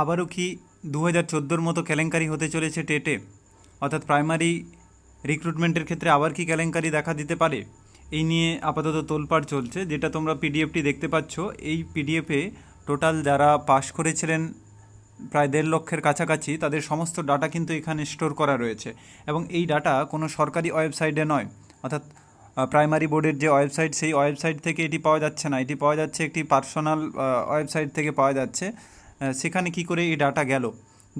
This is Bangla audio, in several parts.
আবারও কি দু হাজার চোদ্দোর মতো কেলেঙ্কারি হতে চলেছে টেটে? অর্থাৎ প্রাইমারি রিক্রুটমেন্টের ক্ষেত্রে আবার কি কেলেঙ্কারি দেখা দিতে পারে? এই নিয়ে আপাতত তোলপাড় চলছে, যেটা তোমরা পিডিএফটি দেখতে পাচ্ছ। এই পিডিএফে টোটাল যারা পাশ করেছিলেন প্রায় দেড় লক্ষের কাছাকাছি, তাদের সমস্ত ডাটা কিন্তু এখানে স্টোর করা রয়েছে। এবং এই ডাটা কোনো সরকারি ওয়েবসাইটে নয়। অর্থাৎ প্রাইমারি বোর্ডের যে ওয়েবসাইট, সেই ওয়েবসাইট থেকে এটি পাওয়া যাচ্ছে না। এটি পাওয়া যাচ্ছে একটি পার্সোনাল ওয়েবসাইট থেকে পাওয়া যাচ্ছে। সেখানে কি করে এই ডাটা গেল?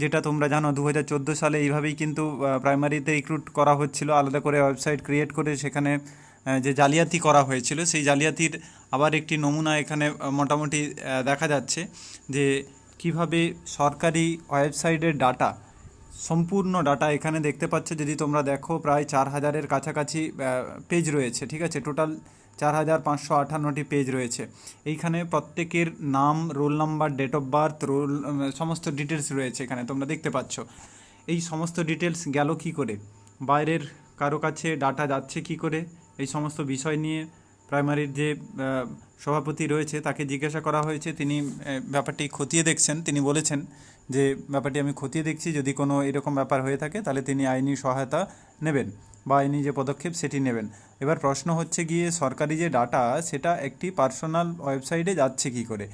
যেটা তোমরা জানো দু হাজার চোদ্দ সালে এইভাবেই কিন্তু প্রাইমারিতে রিক্রুট করা হচ্ছিল, আলাদা করে ওয়েবসাইট ক্রিয়েট করে সেখানে যে জালিয়াতি করা হয়েছিল, সেই জালিয়াতির আবার একটি নমুনা এখানে মোটামুটি দেখা যাচ্ছে যে কীভাবে সরকারি ওয়েবসাইটের ডাটা সম্পূর্ণ ডাটা এখানে দেখতে পাচ্ছ, যদি তোমরা দেখো, প্রায় চার হাজারের কাছাকাছি পেজ রয়েছে, ঠিক আছে? টোটাল চার হাজার পাঁচশো আটান্নটি পেজ রয়েছে। এইখানে প্রত্যেকের নাম roll number date of birth roll সমস্ত ডিটেলস রয়েছে এখানে, তোমরা দেখতে পাচ্ছ। এই সমস্ত ডিটেলস গেল কি করে? বাইরের কারও কাছে ডাটা যাচ্ছে কি করে? এই সমস্ত বিষয় নিয়ে প্রাইমারির যে সভাপতি রয়েছে, তাকে জিজ্ঞাসা করা হয়েছে। তিনি ব্যাপারটি খতিয়ে দেখছেন। তিনি বলেছেন যে ব্যাপারটি আমি খতিয়ে দেখছি, যদি কোনো এরকম ব্যাপার হয়ে থাকে, তাহলে তিনি আইনি সহায়তা নেবেন বা আইনি যে পদক্ষেপ সেটি নেবেন। এবার প্রশ্ন হচ্ছে গিয়ে, সরকারি যে ডাটা, সেটা একটি পার্সোনাল ওয়েবসাইটে যাচ্ছে কি করে?